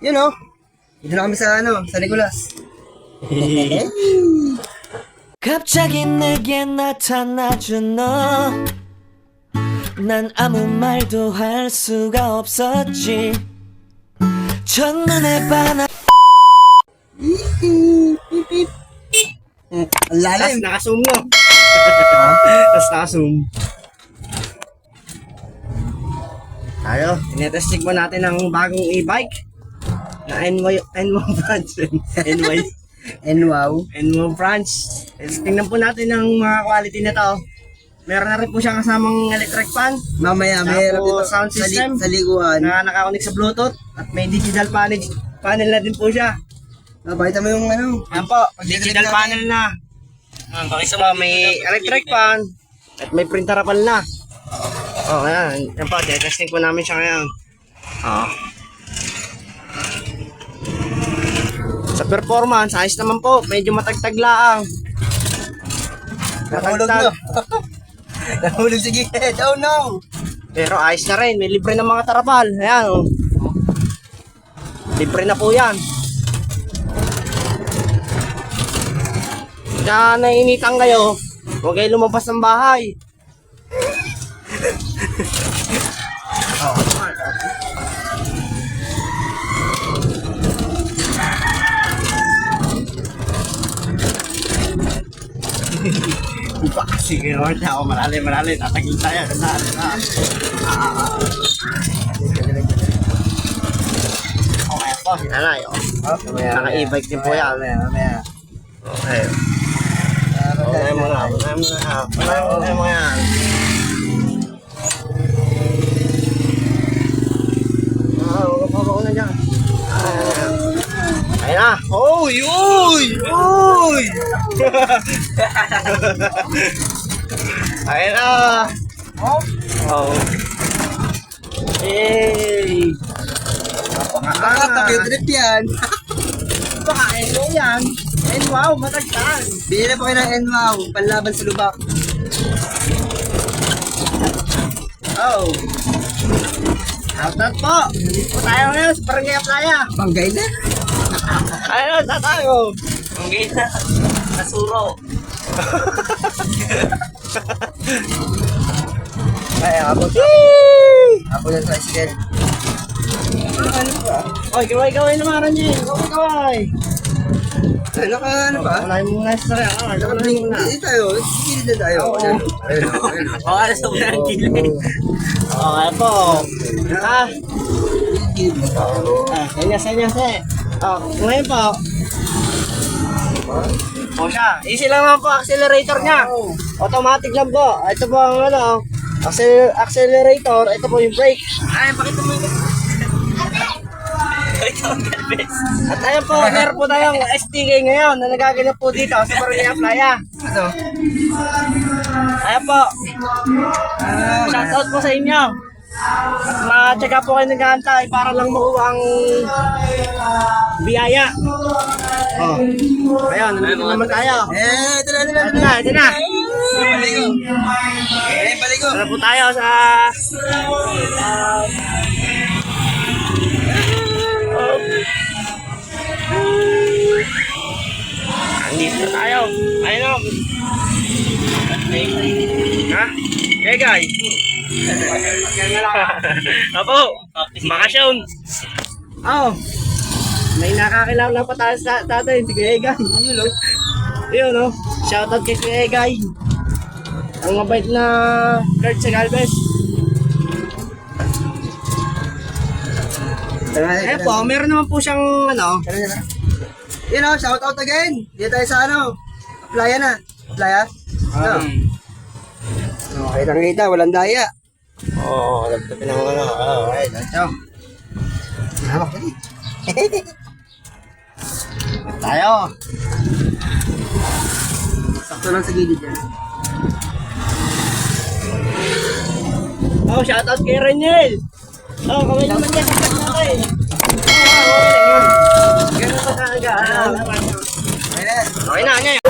Yun oh. Dito na kami sa ano, sa Nicolas. 갑자기 내게 나타나준 너. 난 아무 말도 할 수가 없었지. 첫눈에 반한 Hmm, Ang Tapos lalim. naka-zoom no. Tapos naka-zoom. Tayo, tinetesting mo natin ang bagong e-bike na NY, NY branch. NY, And wow. NY branch. Tingnan po natin ang mga quality nito. Meron na rin po siyang kasamang electric fan Mamaya, mayroon dito sound sa, li- system. sa liguan. na nakakonik sa Bluetooth at may digital panel, panel na din po siya. Ah, pakita mo yung ano. Ayan po, digital panel na. Ayan, pakita mo, may electric fan at may printerable na. Oh, ayan. Ayan po, testing po namin siya ngayon. Oh. Performance, ayos naman po. Medyo matagtag laang. Nahulog na. Nahulog si Gigit. Oh no. Pero ayos na rin. May libre na mga tarapal. Ayan, oh. Libre na po yan. Kaya nainitan kayo, huwag kayo lumabas ng bahay. Iba kasi ginawa niya ako malalim, malalim. Tatagil tayo. Na, na. Okay po, si nanay. Oh. Naka-e-bike din po yan. Okay. Okay mo na. Okay mo na. Okay mo yan. Ah, huwag pa ako na dyan. Ah. Ayun na. Uy! Uy! Uy! Ayun na. Oh. Hey! Nakakatabi trip yan. Baka ano yan? And wow, matagtan. Bili na po kayo ng NWOW. Panlaban sa lubak. Oh. Shoutout po. Dito po tayo ngayon sa Barangay Playa. Banggay na. Ayun, sa tayo. Ang gina. Nasuro. Ay, abot. Abot ng tricycle. Ano ba? Oy, gaway-gaway naman niya. Gaway-gaway. Ano ka, ano ba? Wala yung muna sa. Ah, gawin Nakablink. muna. Hindi tayo. Gilid na tayo. Oo. Ayun, ayun. Oo, alas na muna ang gilid. Okay po. Ah, Gilid na tayo. ah, senyas eh. Oh, ngayon po. O siya, easy lang naman po accelerator niya. Automatic lang po. Ito po ang ano, accel- accelerator. Ito po yung brake. Ay, pakita mo yung At ayun po, meron po tayong STK ngayon na nagaganap po dito sa Barangay Playa. Ano? Ayan po. Shoutout po sa inyo. At ma-check po kayo nag-aantay para lang makuha ang biyaya. Oh. Ayun, nandito naman tayo. Eh, ito na, ito na. Ito na, ito na. Baligo. Eh, baligo. Tara po tayo sa... Andito na tayo. Ayun o. Ha? Hey guys. Apo, bakasyon. Oh. May nakakilala pa tayo sa tatay, si Kuya Egay. Yun, oh. Yun, no? Shoutout kay Kuya Egay. Ang mabait na Kurt sa Galvez. Eh po, meron naman po siyang ano. Yun oh, shout out again. Dito tayo sa ano. Playa na. Playa? Ano? Okay lang kita, walang daya. Oo, alam ko pinang ano. Oo, ay, chong. Hawak din. Tayo. Sakto lang sa gilid yan. Oh, shoutout kay Renel. Oh, kamay naman yan. Sakto natin. Oh, oh, oh. Ganun pa talaga. Ah, okay na. Okay na, ngayon.